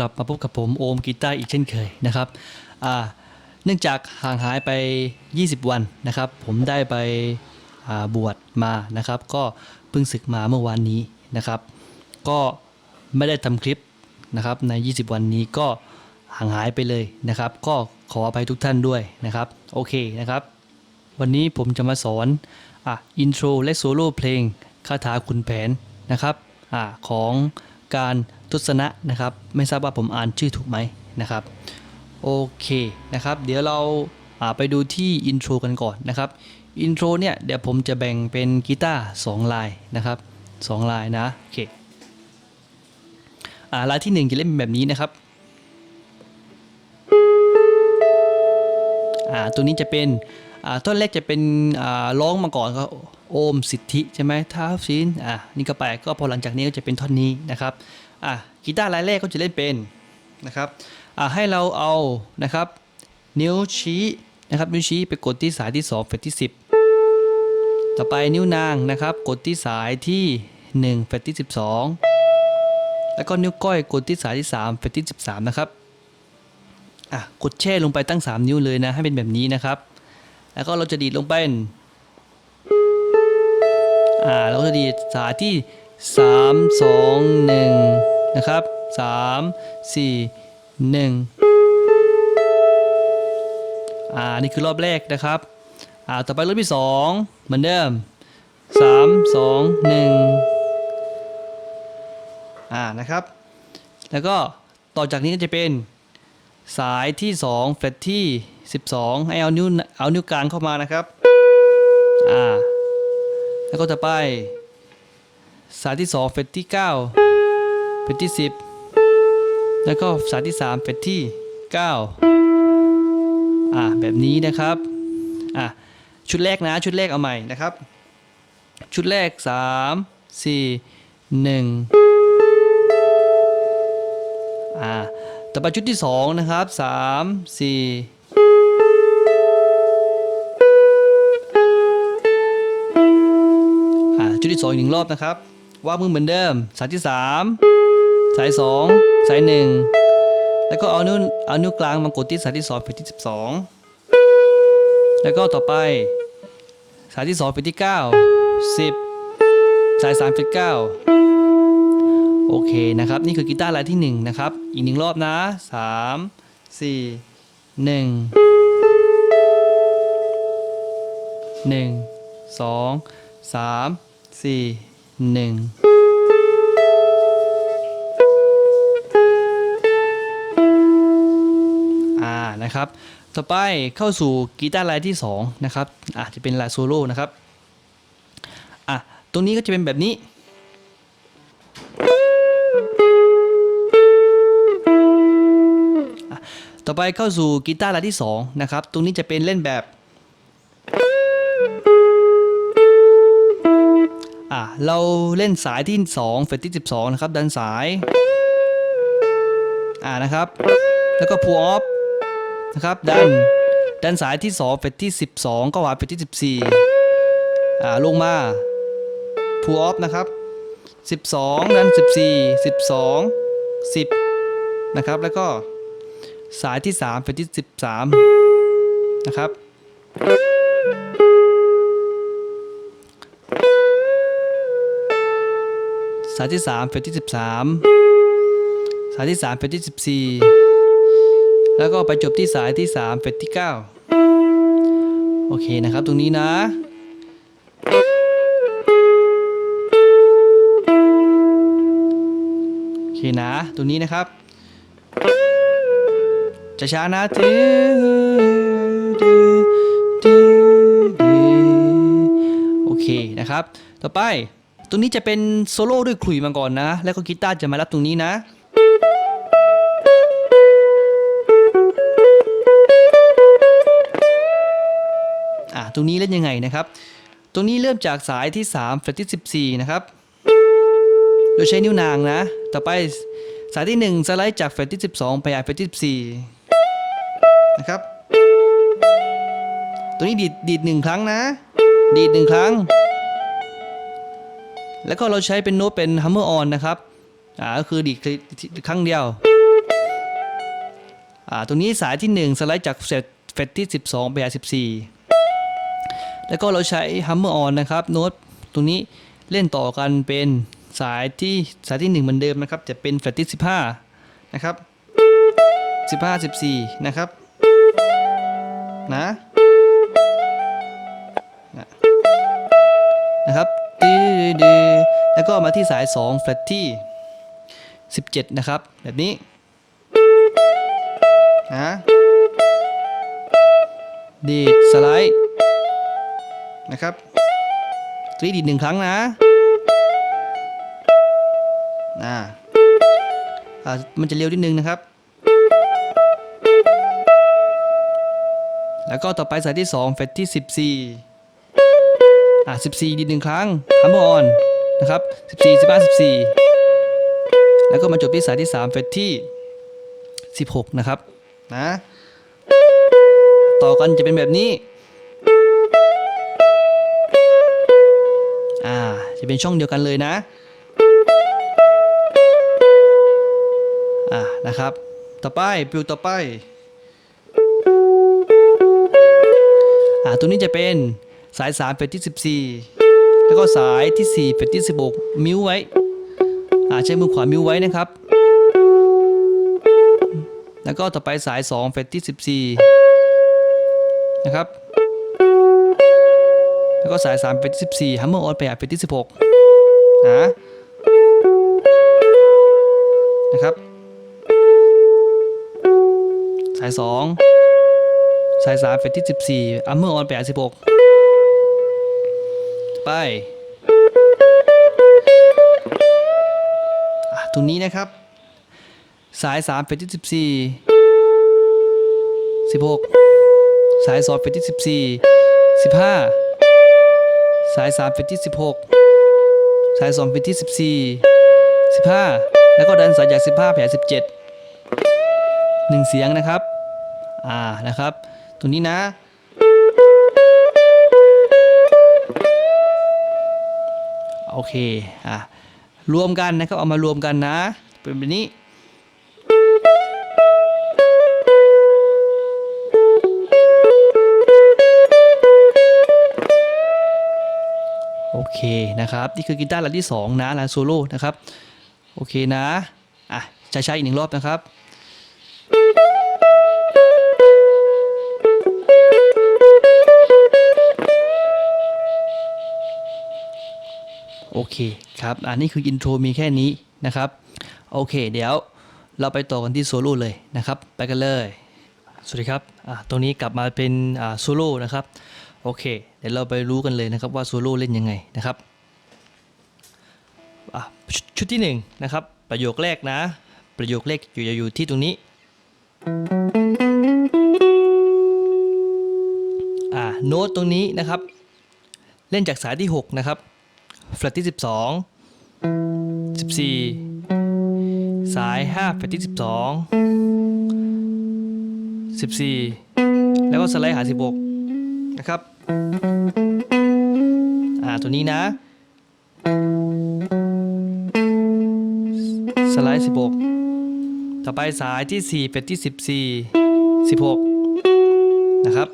กลับมาพบกับผมโอมกีตาร์อีกเช่นเคยนะครับเนื่องจากห่างหายไป 20 วันนะครับ ผมได้ไปบวชมานะครับ ก็เพิ่งศึกมาเมื่อวานนี้นะครับ ก็ไม่ได้ทำคลิปนะครับใน 20 วันนี้ก็ห่างหายไปเลยนะครับ ก็ขออภัยทุกท่านด้วยนะครับโอเคนะครับ วันนี้ผมจะมาสอนอะอินโทรและโซโล่เพลงคาถาขุนแผนนะครับอะของการ ทุศนะนะครับ ไม่ทราบว่าผมอ่านชื่อถูกไหมนะครับโอเคนะครับ เดี๋ยวเราาไปดูที่อินโทรกันก่อนนะครับอินโทรเนี่ยเดี๋ยวผมจะแบ่งเป็นกีตาร์2ลายนะครับ2ลายนะโอเคอ่าลายที่ 1 จะเล่นแบบนี้นะครับอ่าตัวนี้จะเป็นอ่าต้นแรกจะเป็นอ่าร้องมาก่อนก็โอมสิทธิใช่ไหมท้าวชินอ่านี่ก็ไปก็พอหลังจากนี้ก็จะเป็นท่อนนี้นะครับ อ่ากีตาร์ลายแรกก็จะเล่นเป็นนะครับอ่าให้เราเอานะครับนิ้วชี้นะครับนิ้วชี้ไปกดที่สายที่2เฟรตที่ 10 ต่อไปนิ้วนางนะครับกดที่สายที่1เฟรตที่ 12 แล้วก็นิ้วก้อยกดที่สายที่3เฟรตที่ 13 นะครับอะกดแช่ลงไปตั้ง 3 นิ้วเลยนะให้เป็นแบบนี้นะครับ แล้วก็เราจะดีดลงไปอ่าเราจะดีดสายที่ 3 2 1 นะครับ3 4 1อ่านี่คือรอบแรกนะครับอ่าต่อไปรอบที่2เหมือนเดิม3 2 1อ่านะครับ แล้วก็ต่อจากนี้ก็จะเป็นสายที่2เฟรตที่ 12 ให้เอานิ้วเอานิ้วกลางเข้ามานะครับ อ่า แล้วก็ต่อไป สายที่2เฟรตที่ 9 เฟรตที่ 10 แล้วก็สายที่ 3 เฟรตที่ 9 อ่าแบบนี้นะครับ อะชุดแรกนะ ชุดแรกเอาใหม่นะครับ ชุดแรก 3 4 1 อ่าต่อไปชุดที่ 2 นะครับ 3 4อ่าชุดที่2อีกหนึ่งรอบนะครับ วางมือเหมือนเดิมสายที่ 3 สาย 2 สาย 1 แล้วก็เอานิ้วเอานิ้วกลางมากดที่สายที่2เป็นที่ 12 แล้วก็ต่อไป สายที่ 2 เป็นที่ 9 10 สาย3เป็น9โอเคนะครับ นี่คือกีตาร์ลายที่ 1 นะครับ อีกหนึ่งรอบนะ 3 4 1 1 2 3 4 1 นะครับ ต่อไปเข้าสู่กีตาร์ลายที่2นะครับอะจะเป็นลายโซโล่นะครับอะตรงนี้ก็จะเป็นแบบนี้ต่อไปเข้าสู่กีตาร์ลายที่2นะครับ ตรงนี้จะเป็นเล่นแบบอะเราเล่นสายที่ 2 เฟรตที่12 นะครับ ดันสาย อ่านะครับ แล้วก็ pull off นะครับ ดัน ดันสายที่ 2 เฟรตที่ 12 ก็หวานเฟรตที่ 14 อ่า ลงมา pull off นะครับ 12 ดัน 14 12 10 นะครับ แล้วก็สายที่ 3 เฟรตที่ 13 นะครับสายที่ 3 เฟรตที่ 13 สายที่ 3 เฟรตที่ 14 แล้วก็ไปจบที่สายที่3เฟรตที่ 9 โอเคนะครับ ตรงนี้นะ โอเคนะ ตรงนี้นะครับจะช้านะตื้ตตโอเคนะครับ ต่อไป ตรงนี้จะเป็นโซโล่ด้วยขลุ่ยมาก่อนนะ แล้วก็กีตาร์จะมารับตรงนี้นะ ตรงนี้เล่นยังไงนะครับ ตรงนี้เริ่มจากสายที่3เฟรตที่14 นะครับ โดยใช้นิ้วนางนะ ต่อไปสายที่ 1 สไลด์จากเฟรตที่ 12 ไปหาเฟรตที่14 นะครับ ตรงนี้ดีดดีดหนึ่งครั้งนะ ดีดหนึ่งครั้ง แล้วก็เราใช้เป็นโน้ตเป็น hammer on นนะครับ อ่าก็คือดีดครั้งเดียว อ่า ตรงนี้สายที่ 1 สไลด์จากเฟตเฟตที่ 12 ไปหา14 แล้วก็เราใช้ Hammer on นะครับโน้ตตรงนี้เล่นต่อกันเป็นสายที่สายที่ 1 เหมือนเดิมนะครับจะเป็นเฟลตที่15 นะครับ 15 14 นะครับ นะนะครับดีดีแล้วก็มาที่สาย2เฟลตที่ 17 นะครับ แบบนี้นะดีดสไลด์ นะครับกรีดดีดหนึ่งครั้งนะนะอ่ามันจะเร็วนิดนึงนะครับ แล้วก็ต่อไปสายที่ 2 เฟตที่ 14อ่า14ดีดหนึ่งครั้งคัมบอนนะครับ 14 15 14 แล้วก็มาจบที่สายที่ 3 เฟตที่ 16 นะครับนะต่อกันจะเป็นแบบนี้ จะเป็นช่องเดียวกันเลยนะอ่านะครับ ต่อไปปิวต่อไปอ่าตัวนี้จะเป็นสาย 3 เป็นที่ 14 แล้วก็สายที่ 4 เป็นที่ 16 มิวไว้อ่าใช้มือขวามิวไว้นะครับ แล้วก็ต่อไปสาย 2เฟตที่ 14 นะครับ แล้วก็สาย3เฟตที่ 14ฮัมเมอร์ออนไปหาเฟตที่ 16นะนะครับ สาย 2 สาย3เฟตที่ 14ฮัมเมอร์ออนไปหา16 ไปตรงนี้นะครับ สาย3เป็นที่ 14 16 สาย2เป็นที่ 14 15 สาย 3 เป็นที่ 16 สาย 2 เป็นที่ 14 15 แล้วก็ดันสายจาก 15ไปหา17 1 เสียงนะครับ อ่า นะครับ ตรงนี้นะ โอเค อะ รวมกันนะครับ เอามารวมกันนะ เป็นแบบนี้ เคนะครับนี่คือกีตาร์ลันที่ 2 นะลันโซโล่นะครับโอเคนะอะช้าๆอีกหนึ่งรอบนะครับโอเคครับอันนี้คืออินโทรมีแค่นี้นะครับโอเค เดี๋ยวเราไปต่อกันที่โซโล่เลยนะครับ ไปกันเลย สวัสดีครับอะตรงนี้กลับมาเป็นอ่าโซโล่นะครับ โอเค เดี๋ยวเราไปรู้กันเลยนะครับว่าโซโล่เล่นยังไงนะครับช,ชุดที่หนึ่งนะครับ ประโยคแรกนะ ประโยคแรกอยู่อยู่ที่ตรงนี้อ่าโน้ตตรงนี้นะครับ เล่นจากสายที่ 6 นะครับแฟลตที่ 12 14 สาย5แฟลตที่ 12 14 แล้วก็สไลด์หา 16 นะครับ อ่าตัวนี้นะ สไลด์16 ต่อไปสายที่ 4 เป็นที่ 14 16 นะครับ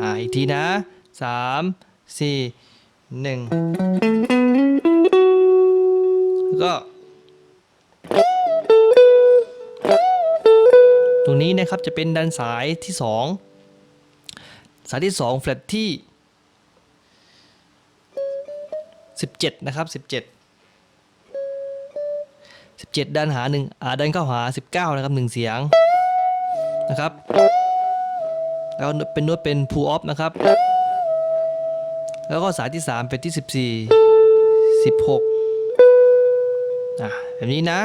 อ่าอีกทีนะสามสี่หนึ่งแล้วก็ นี้นะครับจะเป็นดันสายที่สองสายที่สองแฟลตที่สิบเจ็ดนะครับสิบเจ็ดสิบเจ็ดดันหาหนึ่งอ่าดันเข้าหาสิบเก้านะครับหนึ่งเสียงนะครับแล้วเป็นน้ตเป็น pull off นะครับ แล้วก็สายที่ 3 เป็นที่ 14 16อะแบบนี้นะ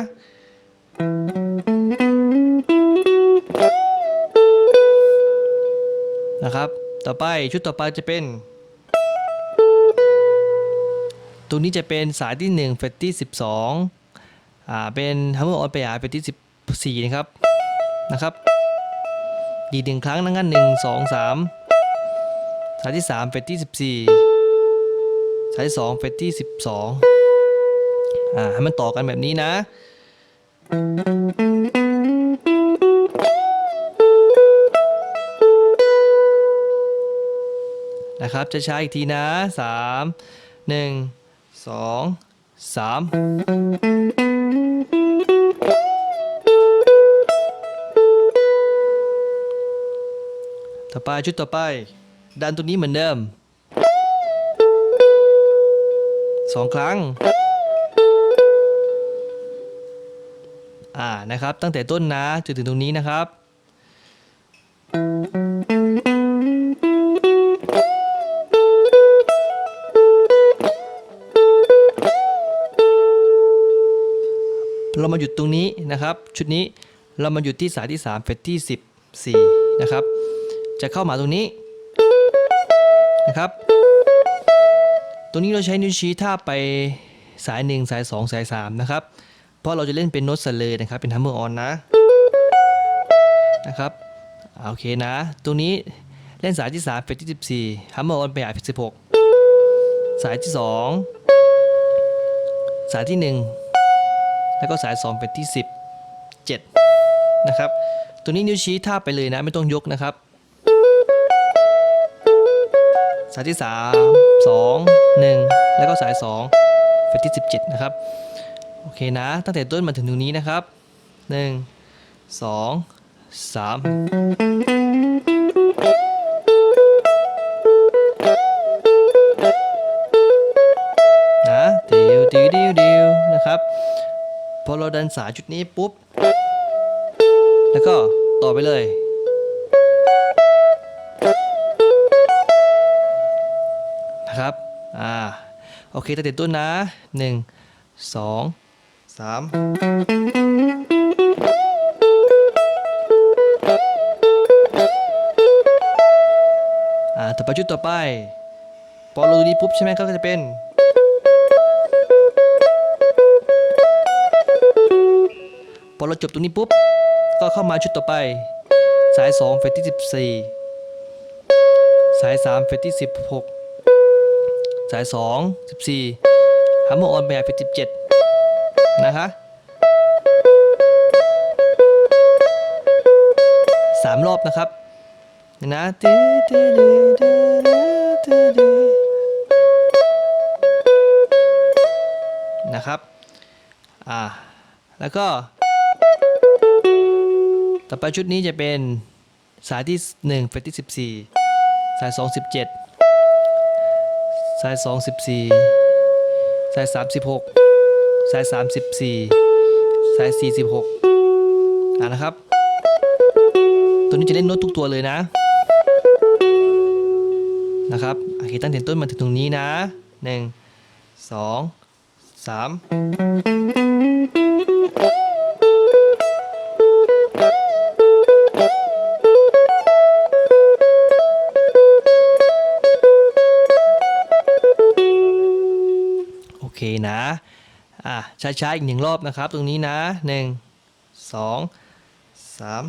นะครับ ต่อไปชุดต่อไปจะเป็นตรงนี้จะเป็นสายที่1เฟตที่12อ่าเป็นฮัมเมอร์ออนไปหาเฟตที่14นะครับนะครับดีดหนึ่งครั้งนั่งกันหนึ่งสองสามสายที่สามเฟสที่สิบสี่สายที่สองเฟสที่สิบสองอ่าให้มันต่อกันแบบนี้นะ นะครับจะใช้อีกทีนะ 3 1 2 3 ต่อไปชุดต่อไป ดันตรงนี้เหมือนเดิมสองครั้ง อ่านะครับตั้งแต่ต้นนะจนถึงตรงนี้นะครับ เรามาหยุดตรงนี้นะครับ ชุดนี้เรามาหยุดที่สายที่3เฟสที่14นะครับ จะเข้ามาตรงนี้นะครับ ตรงนี้เราใช้นิ้วชี้ท่าไปสาย 1 สาย 2 สาย 3 นะครับ เพราะเราจะเล่นเป็นโน้ตสเลยนะครับ เป็นทัมเมอร์ออนนะนะครับโอเคนะ ตรงนี้เล่นสายที่3เฟสที่14ทัมเมอร์ออนไปหาเฟส16 สายที่ 2 สายที่ 1 แล้วก็สาย 2 เป็นที่ 10 7 นะครับ ตัวนี้นิ้วชี้ท่าบไปเลยนะไม่ต้องยกนะครับ สายที่ 3 2 1 แล้วก็สาย 2 เป็นที่ 17 นะครับ โอเคนะ ตั้งแต่ต้นมาถึงตรงนี้นะครับ 1 2 3 พอเราดันสายจุดนี้ปุ๊บ แล้วก็ต่อไปเลย นะครับ อ่า โอเคตั้งแต่ต้นนะ 1 2 3อ่าต่อไปชุดต่อไป พอเราดูนี้ปุ๊บใช่ไหมก็จะเป็น พอเราจบตรงนี้ปุ๊บ ก็เข้ามาชุดต่อไป สาย 2 เฟสที่ 14 สาย 3 เฟสที่ 16 สาย 2 14ฮัมเมอร์ออนแบบเฟส17 นะคะสามรอบนะครับนะนะครับ อ่า แล้วก็ ต่อไปชุดนี้จะเป็นสายที่ 1 เฟสที่ 14 สาย 2 17 สาย 2 14 สาย 36 สาย 34 สาย 46อ่านะครับ ตัวนี้จะเล่นโน้ตทุกตัวเลยนะ นะครับโอเคตั้งแต่ต้นมาถึงตรงนี้นะ 1 2 3 นะอะช้าๆอีกหนึ่งรอบนะครับ ตรงนี้นะหนึ่งสองสาม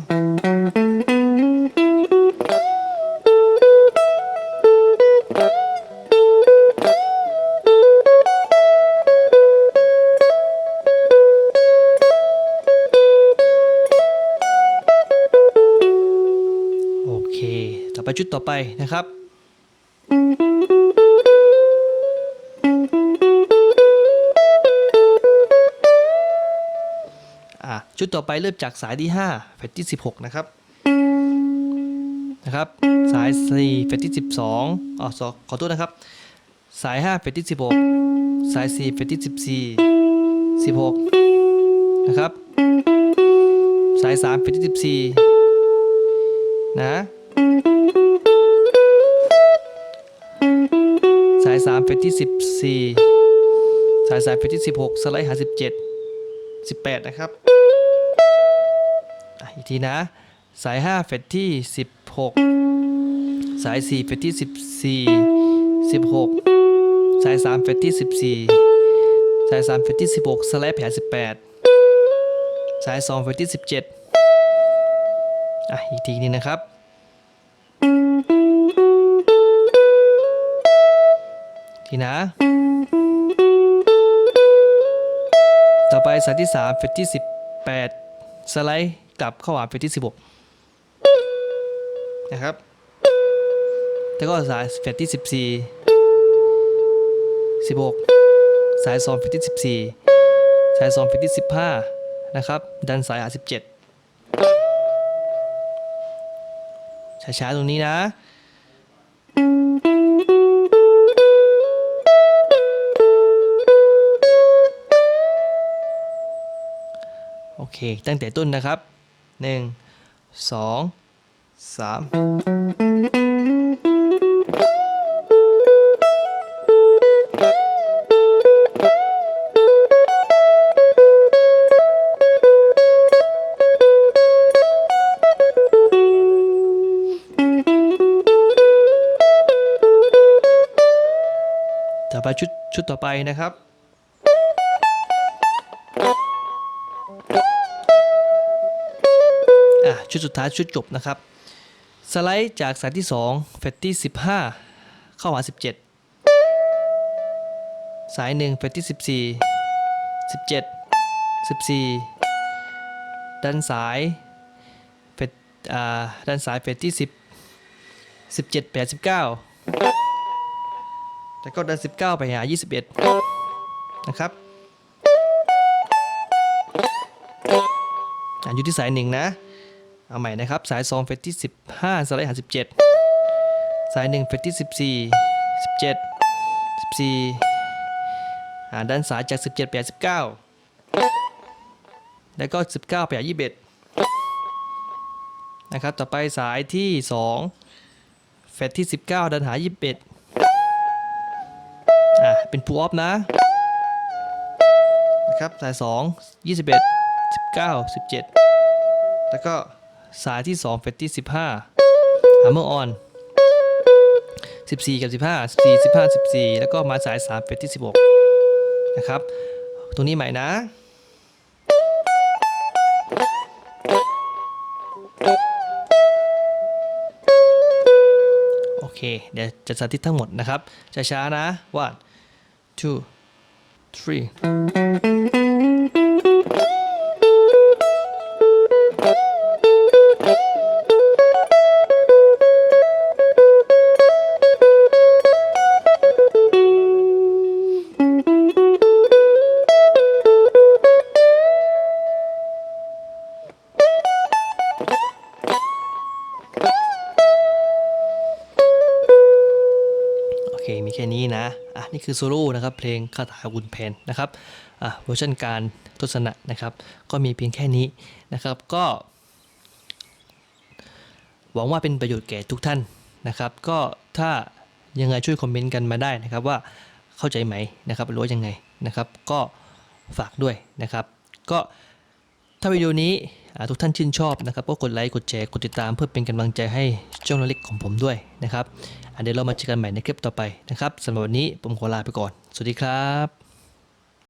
โอเค ต่อไปชุดต่อไปนะครับ ชุดต่อไปเริ่มจากสายที่5เฟสที่ 16 นะครับ นะครับ สาย4เฟสที่ 12อ๋อสอขอโทษนะครับ สาย5เฟสที่ 16 สาย4เฟสที่ 14 16 นะครับ สาย3เฟสที่ 14 นะ สาย3เฟสที่ 14 สาย3เฟสที่ 16 สไลด์หา17 18 นะครับ อีกทีนะ สาย 5 เฟสที่ 16 สาย 4 เฟสที่ 14 16 สาย 3 เฟสที่ 14 สาย 3 เฟสที่ 16 สไลด์แผล18 สาย 2 เฟสที่ 17 อะ อีกทีนึงนะครับ ทีนะต่อไปสายที่ 3 เฟสที่ 18 สไลด์ กลับเข้าหาเฟสที่ 16 นะครับ แล้วก็สายเฟสที่ 14 16 สาย2เฟสที่ 14 สาย2เฟสที่ 15 นะครับ ดันสายหา17 ช้าๆ ตรงนี้นะโอเค ตั้งแต่ต้นนะครับ 1 2 3ต่อไปชุดชุดต่อไปนะครับ อะชุดสุดท้ายชุดจบนะครับ สไลด์จากสายที่2เฟสที่15 เข้าหา 17 สาย1เฟสที่ 14 17 14ด้านสายเฟสอ่าด้านสายเฟสที่ 10 17 8 19 แล้วก็ดัน 19 ไปหา 21 นะครับอะอยู่ที่สาย1นะ เอาใหม่นะครับ สาย2เฟสที่ 15 สไลด์หา17 สาย1เฟสที่ 14 17 14อ่าด้านสายจาก 17ไปหา19 แล้วก็ 19ไปหา21 นะครับ ต่อไปสายที่ 2 เฟสที่ 19 ดันหา 21 อะเป็นพูออฟนะนะครับสาย 2 21 19 17 แล้วก็ สายที่2เฟสที่15 Hammer on 14 กับ 15 14 15 14 แล้วก็มาสาย3เฟสที่ 16 นะครับ ตรงนี้ใหม่นะ โอเค เดี๋ยวจะสาธิตทั้งหมดนะครับ ช้าๆนะ one two three คมีแค่นี้นะอะนี่คือโซโล่นะครับเพลงคาถาวุนเพนนะครับอะเวอร์ชันการทศนะนะครับ ก็มีเพียงแค่นี้นะครับก็ หวังว่าเป็นประโยชน์แก่ทุกท่านนะครับ ก็ถ้ายังไงช่วยคอมเมนต์กันมาได้นะครับว่าเข้าใจไหมนะครับหรือว่ายังไงนะครับ ก็ฝากด้วยนะครับ ก็ถ้าวิดีโอนี้ ทุกท่านชื่นชอบนะครับก็กดไลค์กดแชร์กดติดตามเพื่อเป็นกำลังใจให้ช่องเล็กของผมด้วยนะครับอะเดี๋ยวเรามาเจอกันใหม่ในคลิปต่อไปนะครับสำหรับวันนี้ผมขอลาไปก่อน สวัสดีครับ